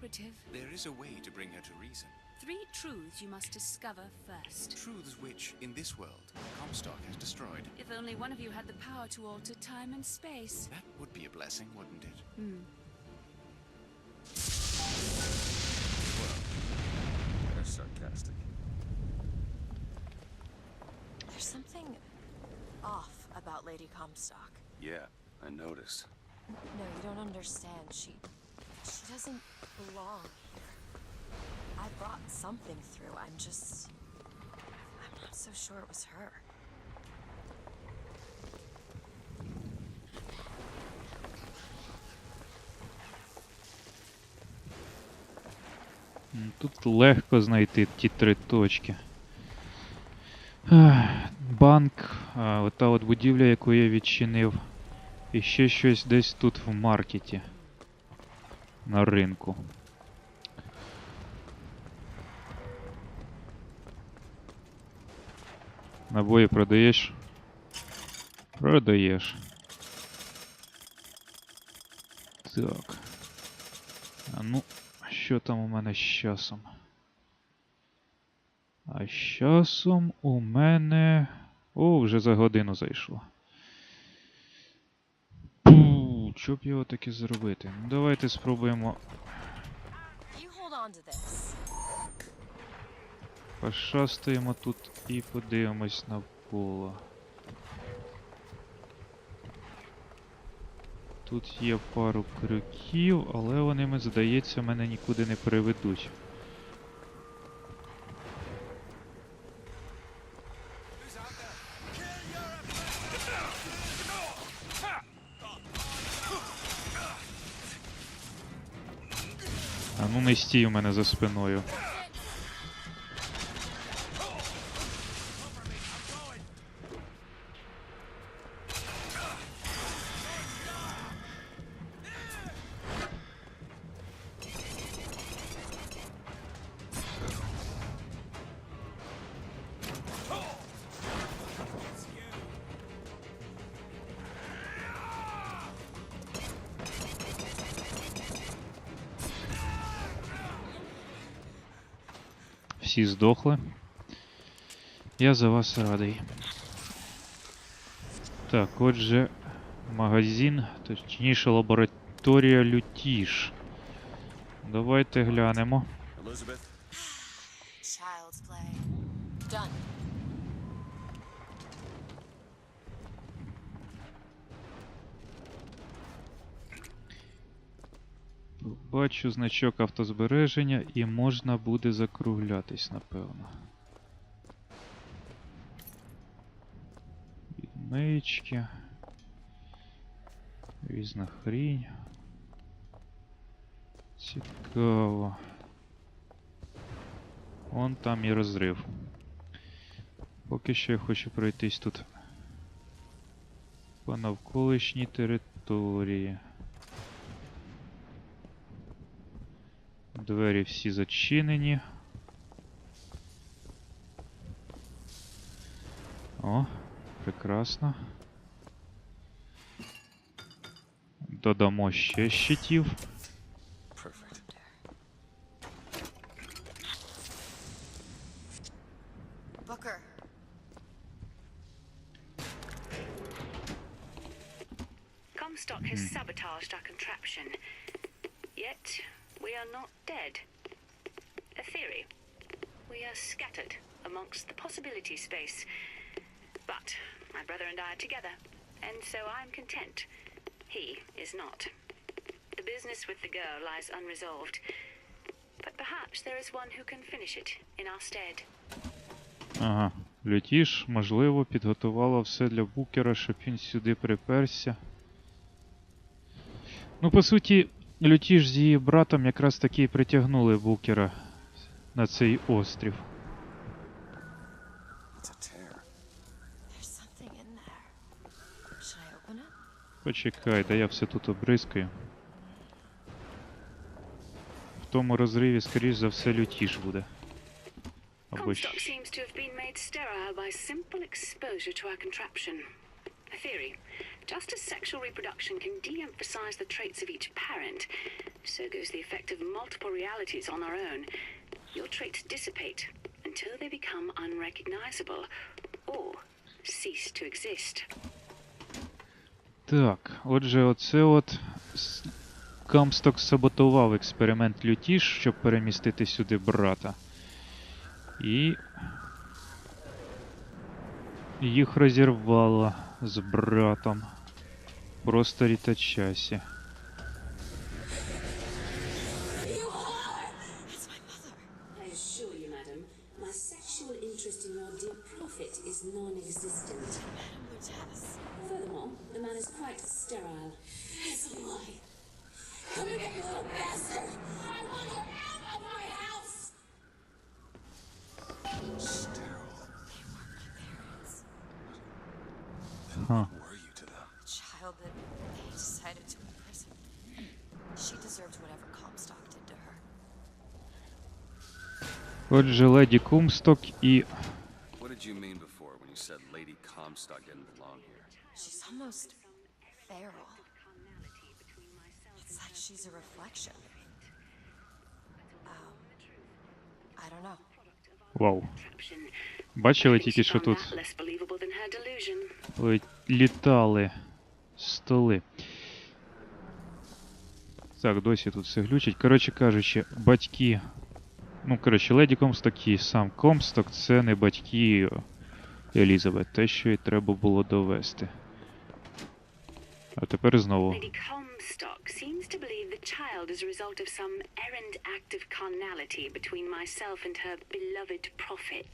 all cooperative. There is a way to bring her to reason. Three truths you must discover first. Truths which, in this world, Comstock has destroyed. If only one of you had the power to alter time and space. That would be a blessing, wouldn't it? Hmm. They're sarcastic. There's something off about Lady Comstock. Yeah, I noticed. No, you don't understand. She she doesn't belong. I brought something through. I'm just I'm not so sure it was her. Тут легко знайти ті три точки. Банк, ота от будівля, яку я відчинив. І ще щось десь тут в маркеті. На ринку. Набої продаєш? Продаєш. Так. А ну, що там у мене з часом? А з часом у мене. О, вже за годину зайшло. Пу, що б його таки зробити? Ну, давайте спробуємо пошастаємо тут і подивимось навколо. Тут є пару крюків, але вони, здається, мене нікуди не приведуть. А ну не стій у мене за спиною. Всі здохли. Я за вас радий. Так, отже, магазин, точніше лабораторія Лютіш. Давайте глянемо. Elizabeth? Бачу значок автозбереження і можна буде закруглятись, напевно. Відмички. Різна хрінь. Цікаво. Вон там і розрив. Поки що я хочу пройтись тут по навколишній території. Двері всі зачинені. О, прекрасно. Додамо ще щитів. Comstock has sabotaged our contraption. Yet, we are not dead. A theory. We are scattered amongst the possibility space. But my brother and I are together, and so I'm content. He is not. The business with the girl lies unresolved. But perhaps there is one who can finish it in our stead. Ага. Лютіш, можливо, підготувала все для букера, щоб він сюди приперся. Ну, по суті, Лютіш з її братом якраз таки і притягнули букера на цей острів. Почекай, да я все тут обризкаю. В тому розриві, скоріш за все, лютіш буде. Або Comstock A theory. Just as sexual reproduction can de emphasize the traits of each parent, so goes the effect of multiple realities on our own. Your traits dissipate until they become unrecognizable or cease to exist. Так, отже, оце от Камсток саботував експеримент лютіш, щоб перемістити сюди брата. І. Їх розірвало з братом. В просторі та them? Child that they decided to imprison. She deserved whatever Comstock did to her. Отже, леді Кумсток і. What did you mean before when you said Lady Comstock didn't belong here? She's almost feral. It's like she's a reflection. Um, I don't know. Вау. Бачили тільки що тут that літали столи. Так, досі тут все глючить. Коротше кажучи, батьки. Ну, коротше, леді Комсток і сам Комсток це не батьки Елізабет. Те, що й треба було довести. А тепер знову. Comstock seems to believe the child is a result of some errant act of carnality between myself and her beloved prophet.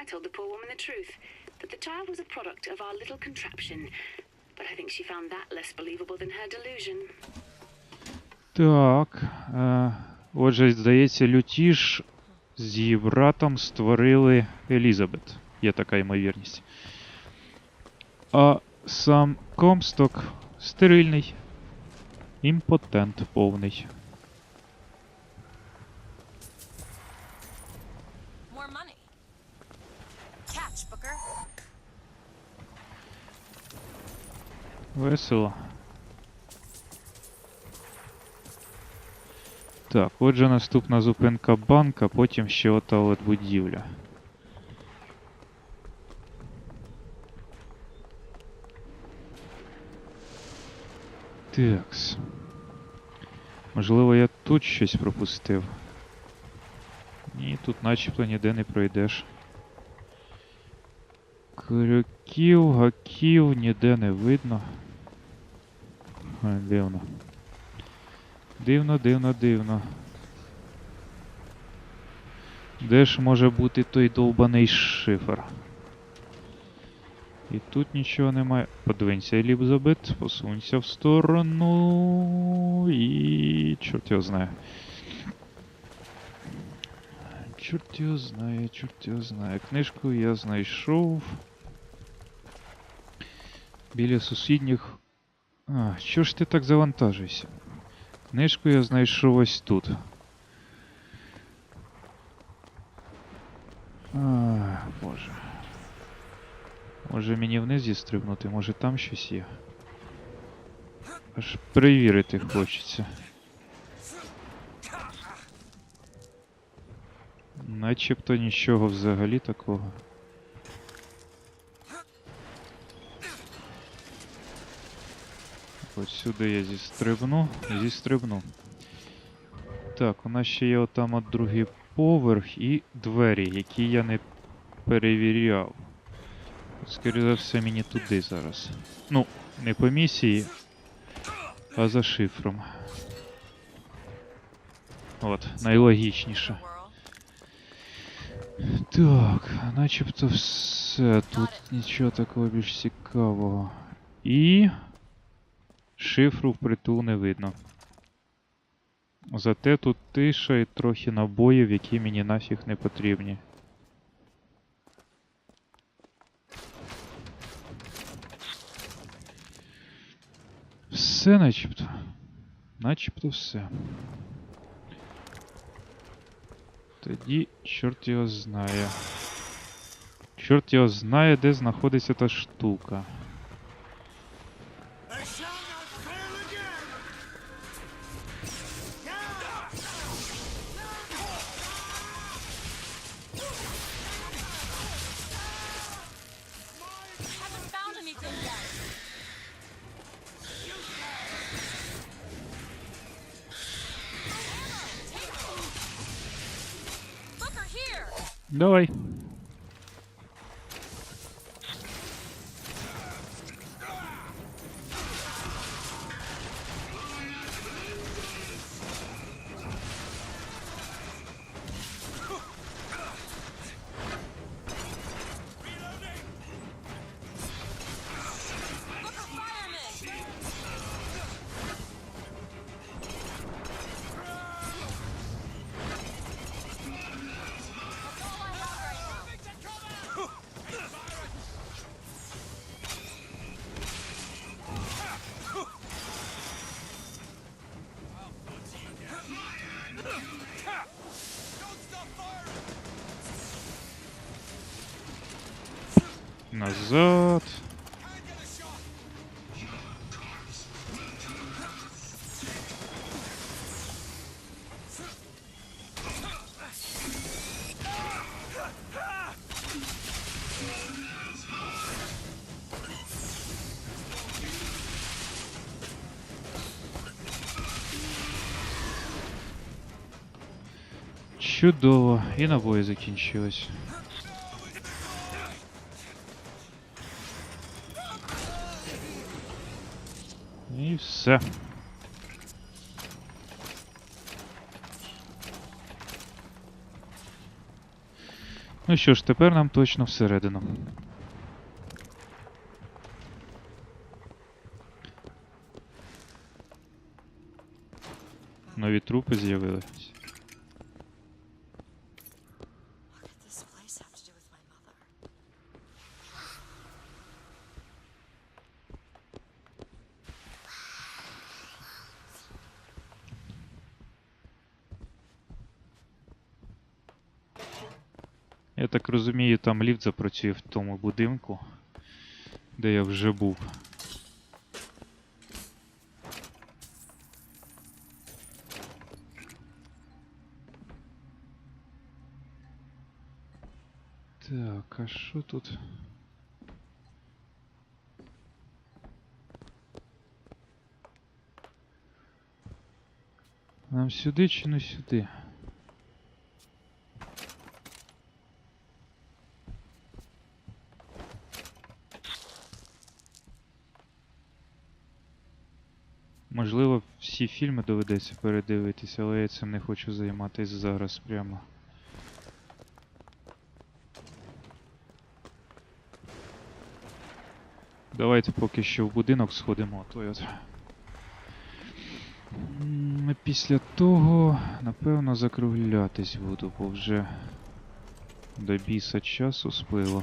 I told the poor woman the truth, that the child was a product of our little contraption, but I think she found that less believable than her delusion. Так. Е, отже, здається, Лютіш з братом створили Елізабет. Є така ймовірність. А сам Комсток стерильний. Імпотент повний. Весело. Так, отже, наступна зупинка банк, а потім ще ота от будівля. Такс. Можливо, я тут щось пропустив. Ні, тут начебто ніде не пройдеш. Крюків, гаків ніде не видно. Дивно. Дивно, дивно, дивно. Де ж може бути той довбаний шифр? І тут нічого немає. Подвинься, Елізабет, посунься в сторону. І. чорт його знає. Чорт його знає, чорт його знає. Книжку я знайшов. Біля сусідніх. А, що ж ти так завантажуєшся? Книжку я знайшов ось тут. А, боже. Може мені вниз зістрибнути, може там щось є. Аж перевірити хочеться. Начебто нічого взагалі такого. От сюди я зістрибну, зістрибну. Так, у нас ще є отам от другий поверх і двері, які я не перевіряв. Скоріше за все, мені туди зараз. Ну, не по місії, а за шифром. От, найлогічніше. Так, начебто все. Тут нічого такого більш цікавого. І. Шифру впритул не видно. Зате тут тиша і трохи набоїв, які мені нафіг не потрібні. Все начебто. Начебто все. Тоді чорт його знає. Чорт його знає, де знаходиться та штука. Doei. Назад. Чудово, і набої закінчились. Все. Ну що ж, тепер нам точно всередину. Нові трупи з'явились. What could this place have to do with my mother? Я так розумію, там ліфт запрацює в тому будинку, де я вже був. Так, а що тут? Нам сюди чи не сюди? Можливо, всі фільми доведеться передивитися, але я цим не хочу займатися зараз прямо. Давайте поки що в будинок сходимо, то я. Після того, напевно, закруглятись буду, бо вже до біса часу сплило.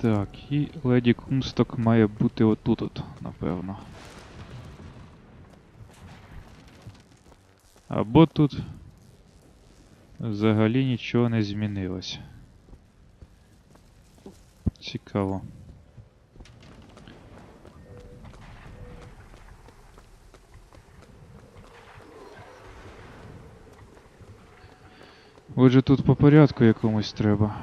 Так, і леді Кумсток має бути отут, от, напевно. Або тут взагалі нічого не змінилось. Цікаво. Отже, тут по порядку якомусь треба.